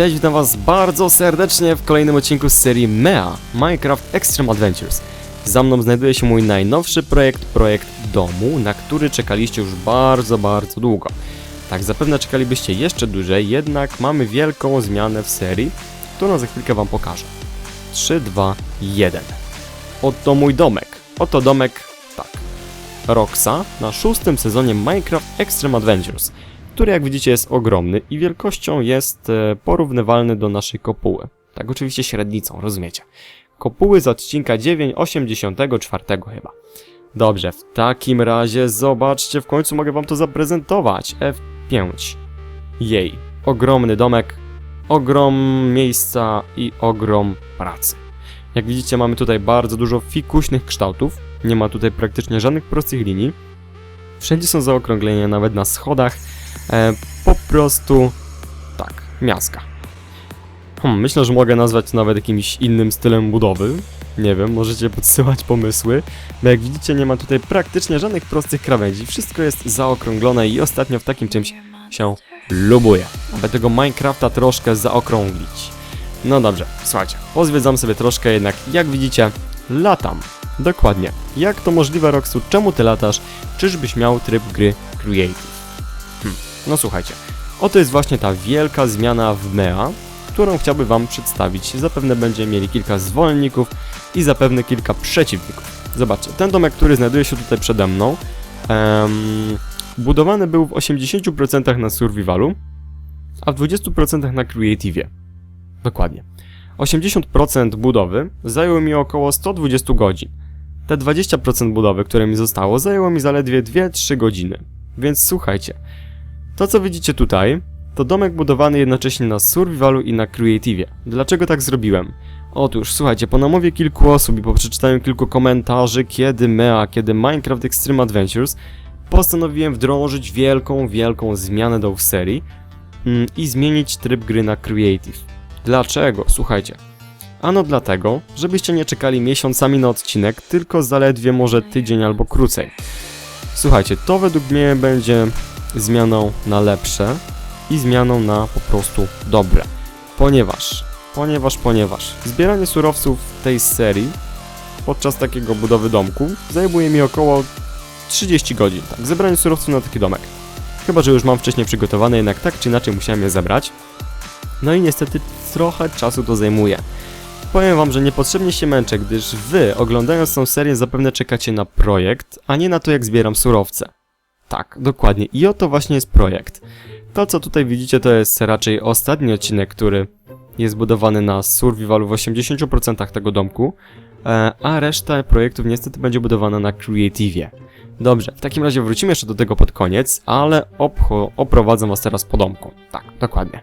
Cześć, witam was bardzo serdecznie w kolejnym odcinku z serii MEA Minecraft Extreme Adventures. Za mną znajduje się mój najnowszy projekt, projekt domu, na który czekaliście już bardzo, bardzo długo. Tak, zapewne czekalibyście jeszcze dłużej, jednak mamy wielką zmianę w serii, którą za chwilkę wam pokażę. 3, 2, 1. Oto mój domek. Oto domek, tak, Roxa na szóstym sezonie Minecraft Extreme Adventures, który jak widzicie jest ogromny i wielkością jest e, porównywalny do naszej kopuły. Tak oczywiście średnicą, rozumiecie. Kopuły z odcinka 984 chyba. Dobrze, w takim razie zobaczcie, w końcu mogę wam to zaprezentować. F5. Jej, ogromny domek, ogrom miejsca i ogrom pracy. Jak widzicie mamy tutaj bardzo dużo fikuśnych kształtów, nie ma tutaj praktycznie żadnych prostych linii. Wszędzie są zaokrąglenia, nawet na schodach. E, po prostu tak, miaska. Hmm, myślę, że mogę nazwać nawet jakimś innym stylem budowy. Nie wiem, możecie podsyłać pomysły, bo jak widzicie nie ma tutaj praktycznie żadnych prostych krawędzi. Wszystko jest zaokrąglone i ostatnio w takim czymś się lubuję. Aby tego Minecrafta troszkę zaokrąglić. No dobrze, słuchajcie, pozwiedzam sobie troszkę jednak, jak widzicie, latam. Dokładnie. Jak to możliwe, Roxu? Czemu ty latasz? Czyżbyś miał tryb gry Creative? No słuchajcie, oto jest właśnie ta wielka zmiana w MEA, którą chciałbym wam przedstawić. Zapewne będziemy mieli kilka zwolenników i zapewne kilka przeciwników. Zobaczcie, ten domek, który znajduje się tutaj przede mną, em, budowany był w 80% na survivalu, a w 20% na creative. Dokładnie. 80% budowy zajęło mi około 120 godzin. Te 20% budowy, które mi zostało, zajęło mi zaledwie 2-3 godziny. Więc słuchajcie, to co widzicie tutaj, to domek budowany jednocześnie na survivalu i na creative. Dlaczego tak zrobiłem? Otóż, słuchajcie, po namowie kilku osób i po przeczytaniu kilku komentarzy, kiedy MEA, kiedy Minecraft Extreme Adventures, postanowiłem wdrożyć wielką, wielką zmianę do serii mm, i zmienić tryb gry na creative. Dlaczego? Słuchajcie. Ano dlatego, żebyście nie czekali miesiącami na odcinek, tylko zaledwie może tydzień albo krócej. Słuchajcie, to według mnie będzie zmianą na lepsze i zmianą na po prostu dobre. Ponieważ, ponieważ, ponieważ zbieranie surowców tej serii podczas takiego budowy domku zajmuje mi około 30 godzin. Tak, zebranie surowców na taki domek. Chyba, że już mam wcześniej przygotowane, jednak tak czy inaczej musiałem je zebrać. No i niestety trochę czasu to zajmuje. Powiem wam, że niepotrzebnie się męczę, gdyż wy, oglądając tą serię, zapewne czekacie na projekt, a nie na to, jak zbieram surowce. Tak, dokładnie. I oto właśnie jest projekt. To, co tutaj widzicie, to jest raczej ostatni odcinek, który jest budowany na survivalu w 80% tego domku, e, a reszta projektów niestety będzie budowana na creative. Dobrze, w takim razie wrócimy jeszcze do tego pod koniec, ale oprowadzę was teraz po domku. Tak, dokładnie.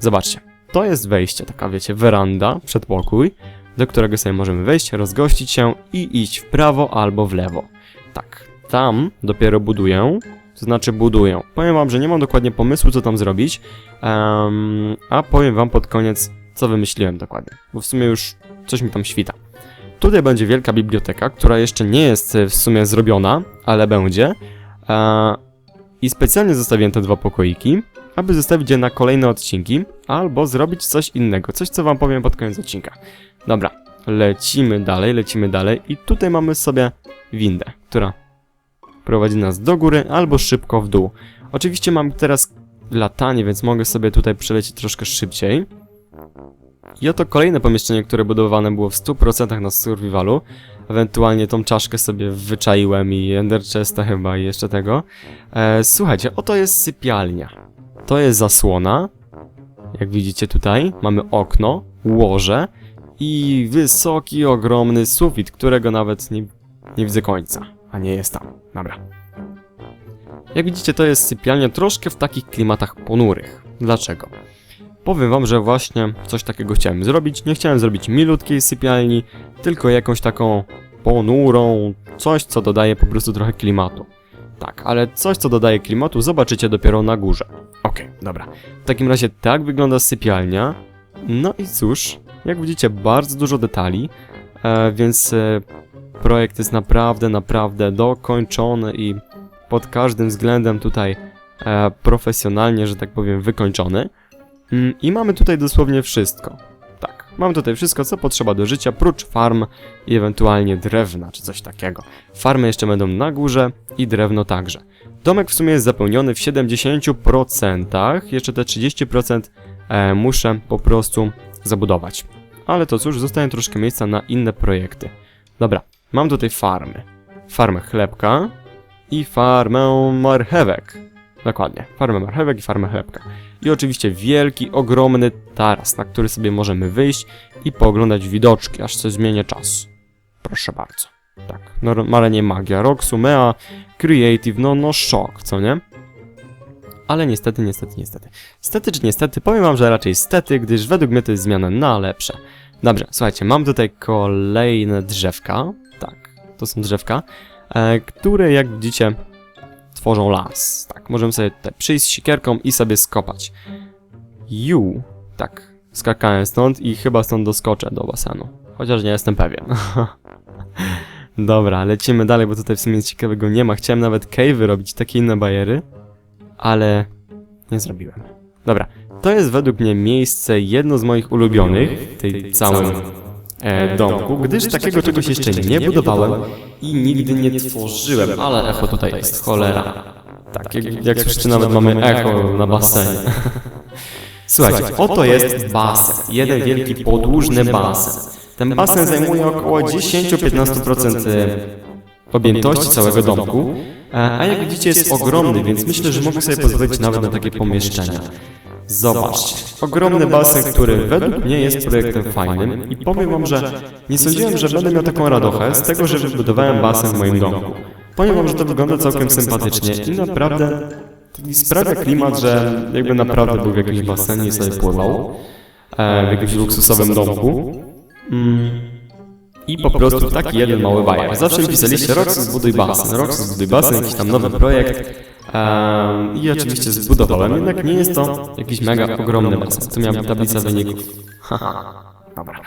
Zobaczcie, to jest wejście, taka wiecie, weranda, przedpokój, do którego sobie możemy wejść, rozgościć się i iść w prawo albo w lewo. Tak, tam dopiero buduję, to znaczy buduję. Powiem wam, że nie mam dokładnie pomysłu, co tam zrobić, em, a powiem wam pod koniec, co wymyśliłem dokładnie, bo w sumie już coś mi tam świta. Tutaj będzie wielka biblioteka, która jeszcze nie jest e, w sumie zrobiona, ale będzie. I specjalnie zostawiłem te dwa pokoiki, aby zostawić je na kolejne odcinki, albo zrobić coś innego, coś co wam powiem pod koniec odcinka. Dobra, lecimy dalej, lecimy dalej i tutaj mamy sobie windę, która prowadzi nas do góry albo szybko w dół. Oczywiście mam teraz latanie, więc mogę sobie tutaj przelecieć troszkę szybciej. I oto kolejne pomieszczenie, które budowane było w 100% na survivalu. Ewentualnie tą czaszkę sobie wyczaiłem i Ender Chesta chyba i jeszcze tego. E, słuchajcie, oto jest sypialnia. To jest zasłona. Jak widzicie tutaj, mamy okno, łoże i wysoki, ogromny sufit, którego nawet nie, nie widzę końca. A nie jest tam. Dobra. Jak widzicie, to jest sypialnia troszkę w takich klimatach ponurych. Dlaczego? Powiem wam, że właśnie coś takiego chciałem zrobić. Nie chciałem zrobić milutkiej sypialni, tylko jakąś taką ponurą, coś co dodaje po prostu trochę klimatu. Tak, ale coś co dodaje klimatu zobaczycie dopiero na górze. Okej, dobra. W takim razie tak wygląda sypialnia. No i cóż, jak widzicie bardzo dużo detali, e, więc e, projekt jest naprawdę, naprawdę dokończony i pod każdym względem tutaj e, profesjonalnie, że tak powiem, wykończony. Mm, I mamy tutaj dosłownie wszystko. Tak, mamy tutaj wszystko, co potrzeba do życia, prócz farm i ewentualnie drewna, czy coś takiego. Farmy jeszcze będą na górze i drewno także. Domek w sumie jest zapełniony w 70%, jeszcze te 30% e, muszę po prostu zabudować. Ale to cóż, zostaje troszkę miejsca na inne projekty. Dobra, mam tutaj farmy. Farmę chlebka i farmę marchewek. Dokładnie, farmę marchewek i farmę chlebka. I oczywiście wielki, ogromny taras, na który sobie możemy wyjść i pooglądać widoczki, aż się zmienię czas. Proszę bardzo. Tak, normalnie magia, Roxu, Mea, Creative, no, no szok, co nie? Ale niestety, niestety, niestety. Stety czy niestety? Powiem wam, że raczej stety, gdyż według mnie to jest zmiana na lepsze. Dobrze, słuchajcie, mam tutaj kolejne drzewka. Tak, to są drzewka, e, które jak widzicie tworzą las. Tak, możemy sobie tutaj przyjść z sikierką i sobie skopać. Ju, tak, skakałem stąd i chyba stąd doskoczę do basenu. Chociaż nie jestem pewien. Dobra, lecimy dalej, bo tutaj w sumie nic ciekawego nie ma. Chciałem nawet cave robić, takie inne bajery, ale nie zrobiłem. Dobra, to jest według mnie miejsce jedno z moich ulubionych w tej całym e, domku, gdyż takiego czegoś jeszcze nie budowałem i nigdy nie tworzyłem, ale echo tutaj jest, cholera. Tak, jak, jak słyszycie nawet mamy echo na basenie. Słuchajcie, oto jest basen, jeden wielki podłużny basen. Ten basen zajmuje około 10-15% objętości całego domku, a jak widzicie jest ogromny, więc myślę, że mogę sobie pozwolić nawet na takie pomieszczenia. Zobaczcie, ogromny basen, który według mnie jest projektem fajnym i powiem wam, że nie sądziłem, że będę miał taką radochę z tego, że wybudowałem basen w moim domku. Powiem wam, że to wygląda całkiem sympatycznie i naprawdę sprawia klimat, że jakby naprawdę był w jakimś basenie i sobie pływał e, w jakimś luksusowym domku. Mm. I po prostu taki jeden mały bajer. Zawsze mi pisaliście Roxy zbuduj basen, Roxy zbuduj basen, jakiś tam nowy projekt. Um, I oczywiście zbudowałem, jednak nie jest to jakiś mega ogromny basen. Tu miałem tablicę wyników. Haha, dobra.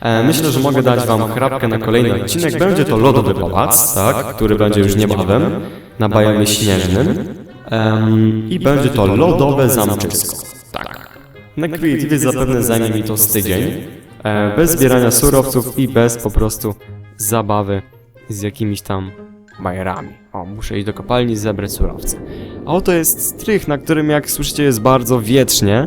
E, myślę, że mogę dać wam chrapkę na kolejny odcinek. Będzie to lodowy pałac, tak, który będzie już niebawem, na bajemie śnieżnym. Um, I będzie to lodowe zamczysko. Tak. Na Creative zapewne zajmie mi to z tydzień. E, bez zbierania surowców i bez po prostu zabawy z jakimiś tam bajerami. O, muszę iść do kopalni zebrać surowce. A oto jest strych, na którym jak słyszycie jest bardzo wietrznie,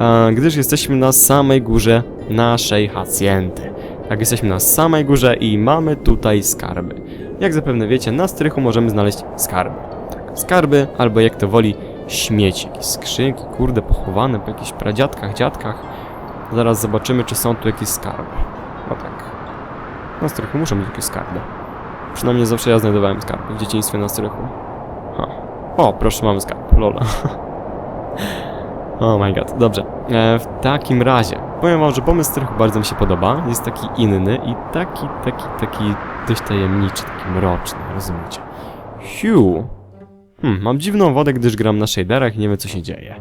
e, gdyż jesteśmy na samej górze naszej hacjenty. Tak, jesteśmy na samej górze i mamy tutaj skarby. Jak zapewne wiecie, na strychu możemy znaleźć skarby. Tak, skarby, albo jak to woli, śmieci. Skrzynki, kurde, pochowane po jakichś pradziadkach, dziadkach. Zaraz zobaczymy, czy są tu jakieś skarby. No tak. Na strychu muszą być jakieś skarby. Przynajmniej zawsze ja znajdowałem skarby w dzieciństwie na strychu. Ha. O, proszę, mamy skarb. Lola. oh my god, dobrze. E, w takim razie, powiem wam, że pomysł strychu bardzo mi się podoba. Jest taki inny i taki, taki, taki dość tajemniczy, taki mroczny, rozumiecie? Hiu. Hmm, mam dziwną wodę, gdyż gram na shaderach i nie wiem, co się dzieje.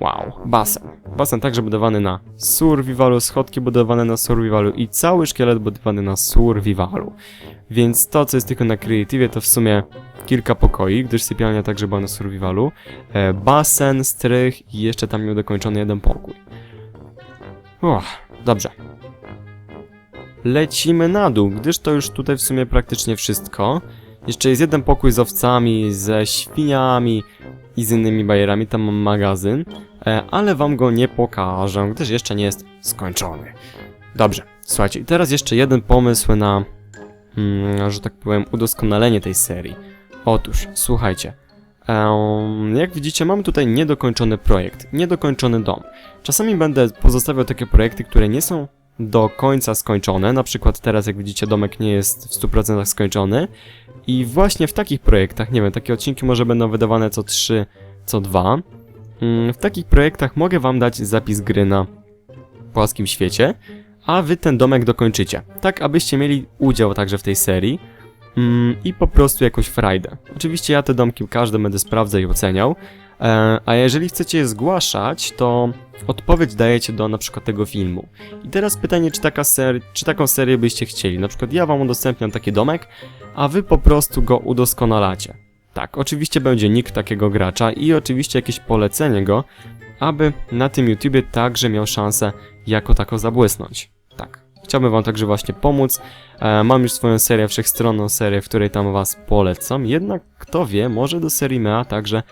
Wow, basen. Basen także budowany na survivalu, schodki budowane na survivalu i cały szkielet budowany na survivalu. Więc to, co jest tylko na creative, to w sumie kilka pokoi, gdyż sypialnia także była na survivalu. E, basen, strych i jeszcze tam miał dokończony jeden pokój. Uch, dobrze. Lecimy na dół, gdyż to już tutaj w sumie praktycznie wszystko. Jeszcze jest jeden pokój z owcami, ze świniami, i z innymi bajerami, tam mam magazyn, e, ale wam go nie pokażę, gdyż jeszcze nie jest skończony. Dobrze, słuchajcie, i teraz jeszcze jeden pomysł na, mm, że tak powiem, udoskonalenie tej serii. Otóż, słuchajcie, um, jak widzicie, mamy tutaj niedokończony projekt, niedokończony dom. Czasami będę pozostawiał takie projekty, które nie są do końca skończone, na przykład teraz jak widzicie domek nie jest w 100% skończony i właśnie w takich projektach, nie wiem, takie odcinki może będą wydawane co 3, co 2 mm, w takich projektach mogę wam dać zapis gry na płaskim świecie, a wy ten domek dokończycie, tak abyście mieli udział także w tej serii. Mm, i po prostu jakąś frajdę. Oczywiście ja te domki każde będę sprawdzał i oceniał, a jeżeli chcecie je zgłaszać, to odpowiedź dajecie do na przykład tego filmu. I teraz pytanie, czy, taka ser czy taką serię byście chcieli? Na przykład ja wam udostępniam taki domek, a wy po prostu go udoskonalacie. Tak, oczywiście będzie nick takiego gracza i oczywiście jakieś polecenie go, aby na tym YouTubie także miał szansę jako tako zabłysnąć. Tak. Chciałbym wam także właśnie pomóc. E, mam już swoją serię, wszechstronną serię, w której tam was polecam. Jednak kto wie, może do serii Mea także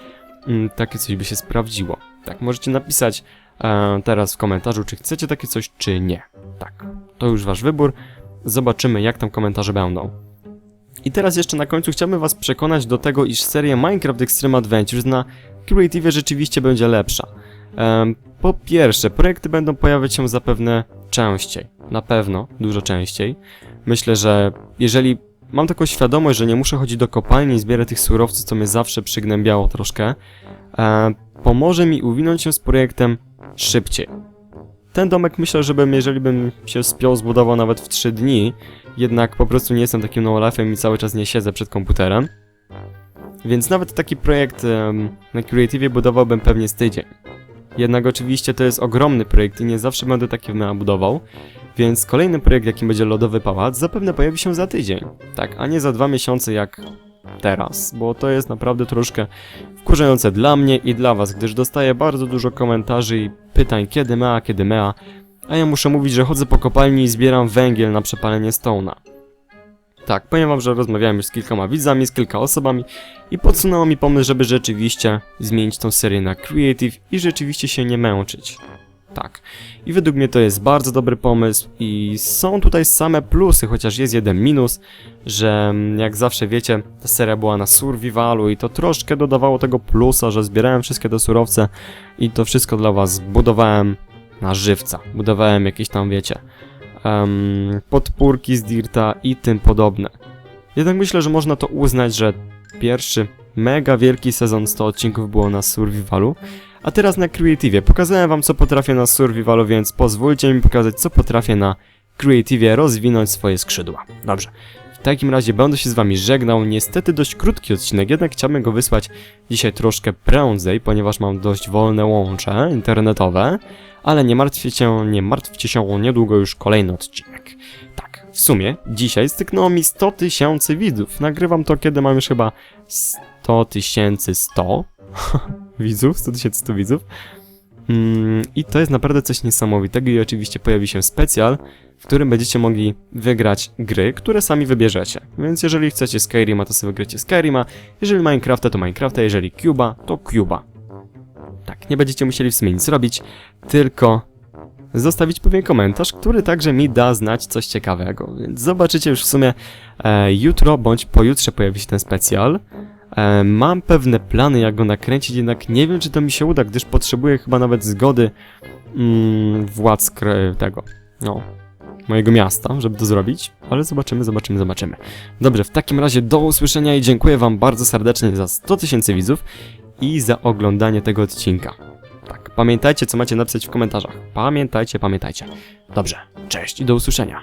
takie coś by się sprawdziło. Tak, możecie napisać e, teraz w komentarzu, czy chcecie takie coś, czy nie. Tak, to już wasz wybór. Zobaczymy, jak tam komentarze będą. I teraz jeszcze na końcu chciałbym was przekonać do tego, iż seria Minecraft Extreme Adventures na Creative rzeczywiście będzie lepsza. Po pierwsze, projekty będą pojawiać się zapewne częściej. Na pewno, dużo częściej. Myślę, że jeżeli mam taką świadomość, że nie muszę chodzić do kopalni i zbierać tych surowców, co mnie zawsze przygnębiało troszkę, e, pomoże mi uwinąć się z projektem szybciej. Ten domek myślę, że bym, jeżeli bym się spiął, zbudował nawet w 3 dni, jednak po prostu nie jestem takim no-life'em i cały czas nie siedzę przed komputerem. Więc nawet taki projekt na Creative budowałbym pewnie z tydzień. Jednak oczywiście to jest ogromny projekt i nie zawsze będę takie mea budował, więc kolejny projekt, jakim będzie Lodowy Pałac, zapewne pojawi się za tydzień. Tak, a nie za dwa miesiące jak teraz, bo to jest naprawdę troszkę wkurzające dla mnie i dla was, gdyż dostaję bardzo dużo komentarzy i pytań kiedy mea, kiedy mea, a ja muszę mówić, że chodzę po kopalni i zbieram węgiel na przepalenie stone'a. Tak, powiem wam, że rozmawiałem już z kilkoma widzami, z kilka osobami i podsunęło mi pomysł, żeby rzeczywiście zmienić tą serię na Creative i rzeczywiście się nie męczyć. Tak. I według mnie to jest bardzo dobry pomysł i są tutaj same plusy, chociaż jest jeden minus, że mm, jak zawsze wiecie, ta seria była na survivalu i to troszkę dodawało tego plusa, że zbierałem wszystkie te surowce i to wszystko dla was budowałem na żywca. Budowałem jakieś tam, wiecie, em, podpórki z dirta i tym podobne. Jednak myślę, że można to uznać, że pierwszy mega wielki sezon 100 odcinków było na survivalu, a teraz na Creative. Pokazałem wam co potrafię na survivalu, więc pozwólcie mi pokazać co potrafię na Creative rozwinąć swoje skrzydła. Dobrze. W takim razie będę się z wami żegnał. Niestety dość krótki odcinek, jednak chciałbym go wysłać dzisiaj troszkę prędzej, ponieważ mam dość wolne łącze internetowe. Ale nie martwcie się, nie martwcie się, niedługo już kolejny odcinek. Tak, w sumie dzisiaj styknęło mi 100 tysięcy widzów. Nagrywam to, kiedy mam już chyba 100 tysięcy 100 widzów, 100 tysięcy 100 widzów. Mm, I to jest naprawdę coś niesamowitego i oczywiście pojawi się specjal, w którym będziecie mogli wygrać gry, które sami wybierzecie. Więc jeżeli chcecie Skyrima, to sobie wygracie Skyrima, jeżeli Minecrafta, to Minecrafta, jeżeli Cuba, to Cuba. Tak, nie będziecie musieli w sumie nic robić, tylko zostawić pewien komentarz, który także mi da znać coś ciekawego. Więc zobaczycie już w sumie e, jutro bądź pojutrze pojawi się ten specjal. E, mam pewne plany, jak go nakręcić, jednak nie wiem, czy to mi się uda, gdyż potrzebuję chyba nawet zgody mm, władz tego, no, mojego miasta, żeby to zrobić, ale zobaczymy, zobaczymy, zobaczymy. Dobrze, w takim razie do usłyszenia i dziękuję wam bardzo serdecznie za 100 tysięcy widzów i za oglądanie tego odcinka. Tak, pamiętajcie, co macie napisać w komentarzach. Pamiętajcie, pamiętajcie. Dobrze, cześć i do usłyszenia.